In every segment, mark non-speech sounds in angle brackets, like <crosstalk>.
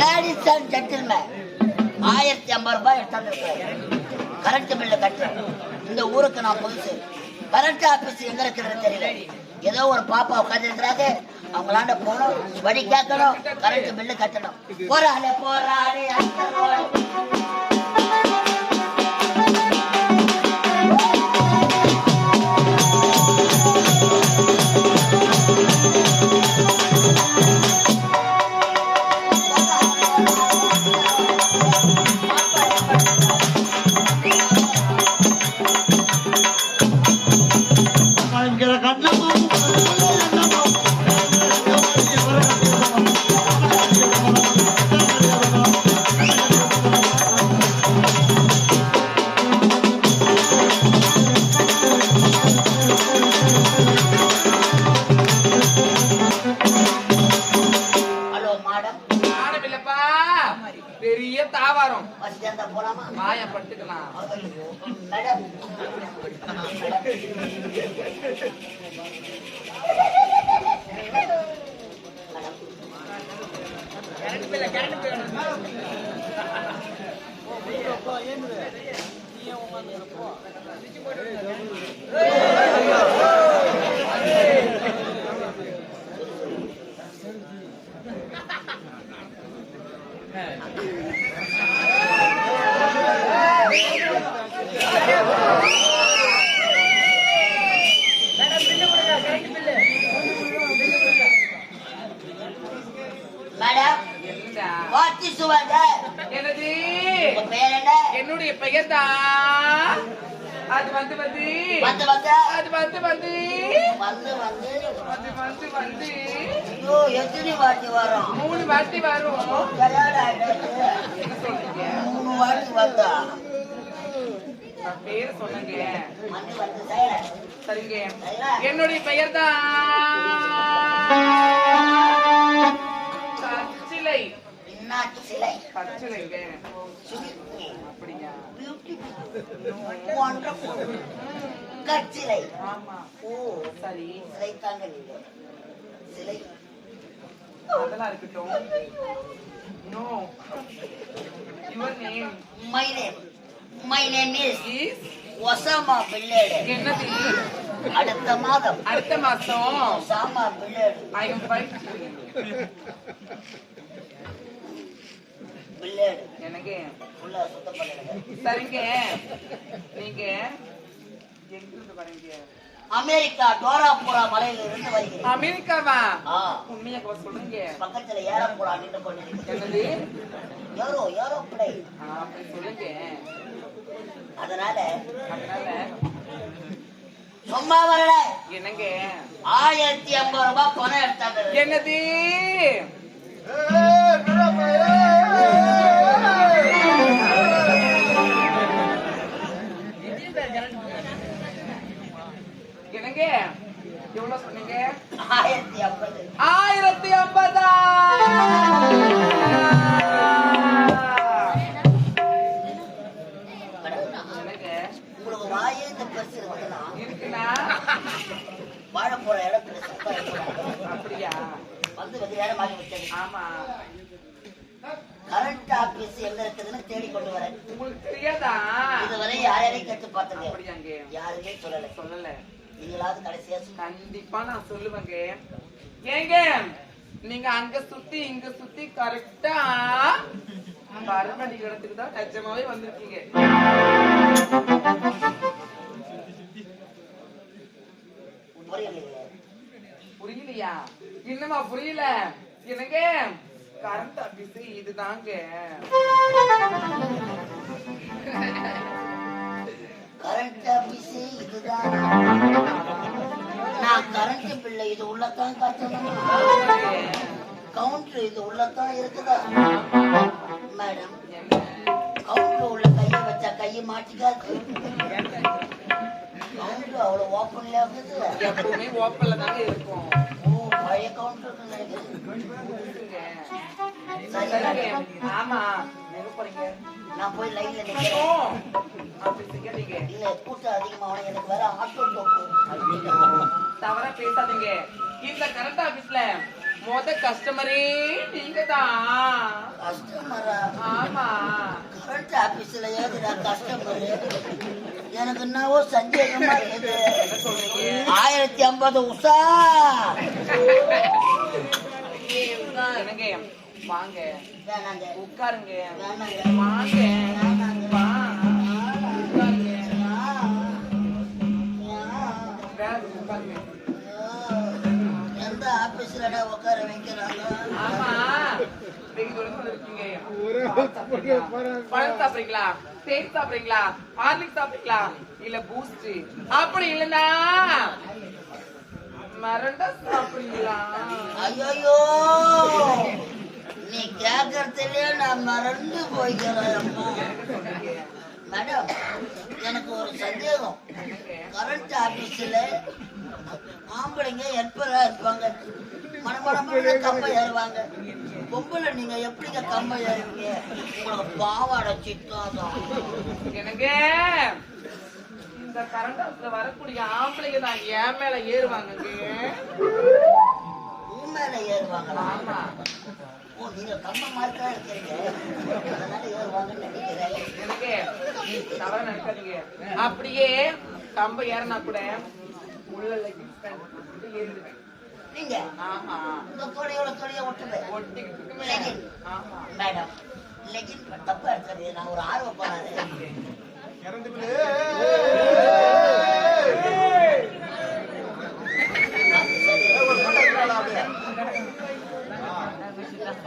Ladies and gentleman ஆயிரத்தி ஐம்பது ரூபாய் எடுத்தாந்து கரண்ட் பில்லு கட்டுறேன். இந்த ஊருக்கு நான் புதுசு. கரண்ட் ஆபீஸ் எங்க இருக்குதுன்னு தெரியல. ஏதோ ஒரு பாப்பா உட்காந்துருக்கிறாங்க அவங்களாண்ட போகணும். வழி கேட்கணும். கரண்ட் பில்லு கட்டணும். போறாளே போறாளே Thank you. பெரிய தாவாரம். வாய பட்டுக்கலாம் மேடம் மேடம் என்னடா யுவர் என்னது? உங்க பேர் என்ன? என்னுடைய பெயர் தான் அது வந்து வந்து. வந்து வந்து. அது வந்து வந்து. வந்து வந்து. அது வந்து வந்து. ஐயோ எத்தனை வாட்டி வரும்? மூணு வாட்டி வரும். மூணு வாட்டி வந்தா. பேர் செய்யறேன் சரிங்க. என்னுடைய பெயர் தான் கச்சிலை. ஆமா. ஓ. சரி சிலை தாங்க நீங்க சிலை. அதெல்லாம் இருக்கட்டும். No your name my name my name is is Osama பிள்ளேடு என்னது? அடுத்த மாதம். அடுத்த மாசம் ஒசாமா பிள்ளேடு ஐ ஃபைவ் எனக்கு ஃபுல்லா சுத்தம் பண்ணிடுங்க சரிங்க நீங்க எங்கிருந்து வரீங்க அமெரிக்கா டோராபுரா மலையில இருந்து வருகிறேன் அமெரிக்காவா உண்மையா கூட சொல்றீங்க பக்கத்துல ஏரோப்புறா நின்று என்னது ஏரோ ஏரோ அப்படி சொல்லுங்க அதனால அதனால சும்மா வரல என்னங்க ஆயிரத்தி ஐம்பது ரூபாய் பணம் எடுத்தாங்க என்னது என்னங்க எவ்வளவு சொன்னீங்க? ஆயிரத்தி ஐம்பது. ஆயிரத்தி ஐம்பதா? இருக்குண்ணா. வாழ போற இடம் பெருசு அப்படியா? வந்து வெகு நேரம் ஆகி வச்சது ஆமா. கரண்ட் ஆபீஸ் எங்க இருக்குதுன்னு தேடி கொண்டு வரேன். உங்களுக்கு தெரியாதா? இதுவரை யாரையும் கேட்டு பார்த்தது யாருமே சொல்லல. சொல்லல. நீங்களாவது கடைசியா சொல்லுங்க. கண்டிப்பா நான் சொல்லுவேங்க. ஏங்க நீங்க அங்க சுத்தி இங்க சுத்தி கரெக்டா பரமடி இடத்துக்கு தான் நிஜமாவே வந்திருக்கீங்க. புரியலையே. இன்னுமா புரியல? என்னங்க? கரண்ட் ஆபீஸ் இதுதாங்க. கரண்ட் ஆபீஸ் இதுதான்? இது உள்ளதான் கட்டணும் கவுண்டர் இது உள்ளதான் இருக்குதா? மேடம் கவுண்டர் உள்ள கைய வச்சா கையை மாட்டிக்காது. கவுண்டர் அவ்வளவு ஓப்பன்ல இருக்குது? எப்பவுமே ஓப்பன்ல தாங்க இருக்கும். ஓ பழைய கவுண்டர் நினைக்கிறேன் ஆமா. நான் போய் லைன்ல நிக்கிறேன். இல்ல கூட்டம் எனக்கு வேற ஆட்டோ தவறா பேசாதீங்க. இந்த கரண்ட் ஆபீஸ்ல மொத கஸ்டமரே நீங்க தான் கஸ்டமரா ஆமா. கரண்ட் ஆபீஸ்ல ஏதுடா கஸ்டமர் எனக்கு என்னவோ சந்தேகமா இருக்குது. ஆயிரத்தி ஐம்பது உஷா என்னங்க? வாங்க. வேணாங்க. உட்காருங்க. வேணாங்க. வாங்க. எந்த ஆபீஸ்லடா உட்கார வைக்கிறாங்க? பழம் சாப்பிடுறீங்களா? தேன் சாப்பிடுறீங்களா? ஹார்லிக் சாப்பிடுறீங்களா? இல்ல பூஸ்ட் அப்படி இல்லனா மரண்டா சாப்பிடுறீங்களா? ஐயோ மறந்து போய்க்கிறேன் அம்மா. மேடம் எனக்கு ஒரு சந்தேகம். கரண்ட் ஆபீஸ்ல ஆம்பளைங்க ஹெல்ப்பரா இருப்பாங்க. மனமனமான கம்பை ஏறுவாங்க. பொம்பளை நீங்க எப்படிங்க கம்பை ஏறுவீங்க? உங்களுக்கு பாவாடை சித்தாதான் எனக்கு இந்த கரண்ட் ஹவுஸ்ல வரக்கூடிய ஆம்பளைங்க தான் என் மேல ஏறுவாங்கங்க. உன் மேல ஏறுவாங்களா? ஆமா. ஓ நீங்க கம்ப மாதிரி தான் இருக்கீங்க. அதனால நினைக்கிறேன் தவறா நினைக்காதீங்க. அப்படியே கம்ப ஏறினா கூட போட்டு ஏறிடுவேன். நீங்க? ஆமா. இந்த தொடையோட தொடைய ஒட்டுவேன் ஒட்டிக்கிட்டு. ஆமா. மேடம் லெகின் தப்பா இருக்காது நான் ஒரு ஆர்வம் போறாரு.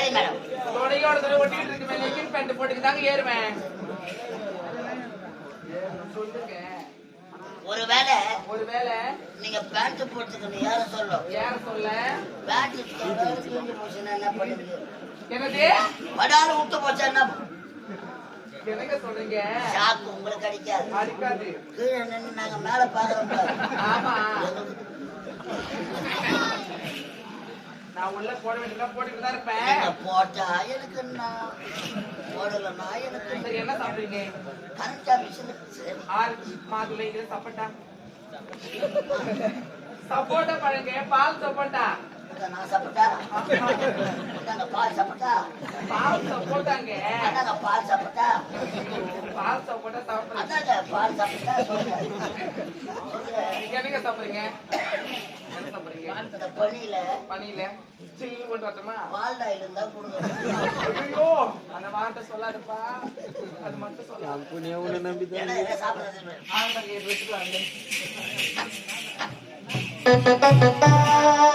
சரி மேடம் தொடையோட தொலை ஒட்டிக்கிட்டு பேண்ட் தாங்க ஏறுவேன். சொல்லுங்க ஒருவேளை ஒருவேளை நீங்க பேண்ட் போட்டுக்கணும் யார சொல்லும் ஏற சொல்ல. பேண்ட் போச்சுன்னா என்ன பண்ணுவீங்க? என்னது? படாலும் விட்டு போச்சா என்ன? என்னங்க சொல்றீங்க? ஷாக்கு உங்களுக்கு அடிக்காது. அடிக்காது. கீழே நின்று நாங்க மேல பாக்குறோம் பாரு. ஆமா. <laughs> நான் உள்ள போட வேண்டியதெல்லாம் போட்டுட்டு தான் இருப்பேன். போட்டா எனக்கு போடலன்னா எனக்கு என்ன? சரி என்ன சாப்பிடுறீங்க? ஆபீஸ்ல சரி ஆரஞ்சு மாதுளை இது சப்போட்டா. சப்போட்டா பழங்க பால் சப்போட்டா. நான் சாப்பிட்டா. பால் சாப்பிட்டா. பால் சப்போட்டாங்க. பால் சாப்பிட்டா. பால் சப்போட்டா சாப்பிடுறேன். பால் சாப்பிட்டா சொல்லுங்க. என்னங்க சாப்பிடுறீங்க? பனியில சில்லு பால் டாயில் இருந்தா கொடுங்க. அந்த வார்த்தை சொல்லாதப்பா. அது மட்டும் சொல்லாது. ஏன்னா இதை சாப்பிடுறது <laughs>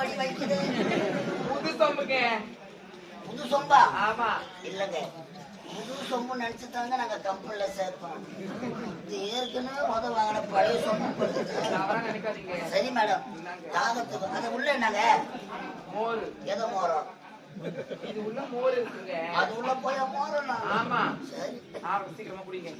அடி வலிக்குது புது சொம்புங்க. புது சொம்பா? ஆமா. இல்லைங்க. புது சொம்பு நினைச்சு தாங்க நாங்க கம்பெனில சேர்ப்போம் இது ஏற்கனவே முத வாங்கின பழைய சொம்பு சரி மேடம். தாகத்துக்கு அது உள்ள என்னங்க? மோர். எதோ மோரம் இது உள்ள மோர் இருக்குங்க. அது உள்ள போய் மோரம் ஆமா. சரி. சீக்கிரமா குடிங்க.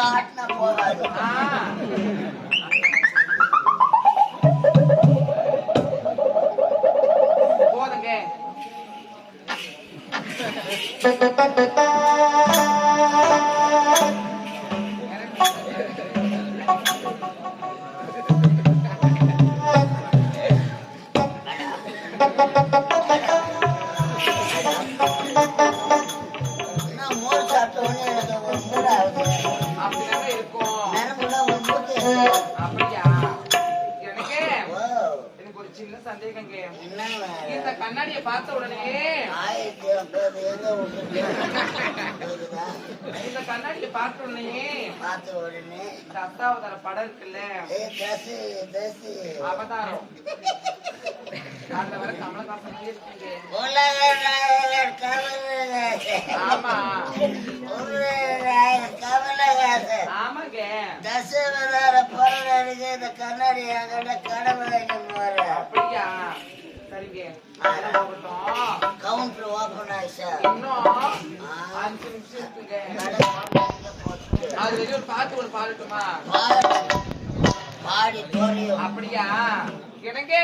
அங்க ஆட்டினா போகாது. ஆ. போதுங்க. <laughs> இந்த பார்த்த உடனே பார்த்த உடனே அஸ்தாவதார படம் இருக்குல்ல அவதாரம் அதுல வர கமலஹாசன் மாதிரி ஆமா. கமலஹாசன் ஆமாங்க தசவதார இந்த கண்ணாடி என்கிட்ட கடவுளை அப்படியா கவுண்டர் ஓபன் ஆயிடுச்சா இன்னும் அஞ்சு நிமிஷம் அது வெளியே ஒரு பாட்டு ஒரு பாடட்டுமா பாடி அப்படியா எனக்கு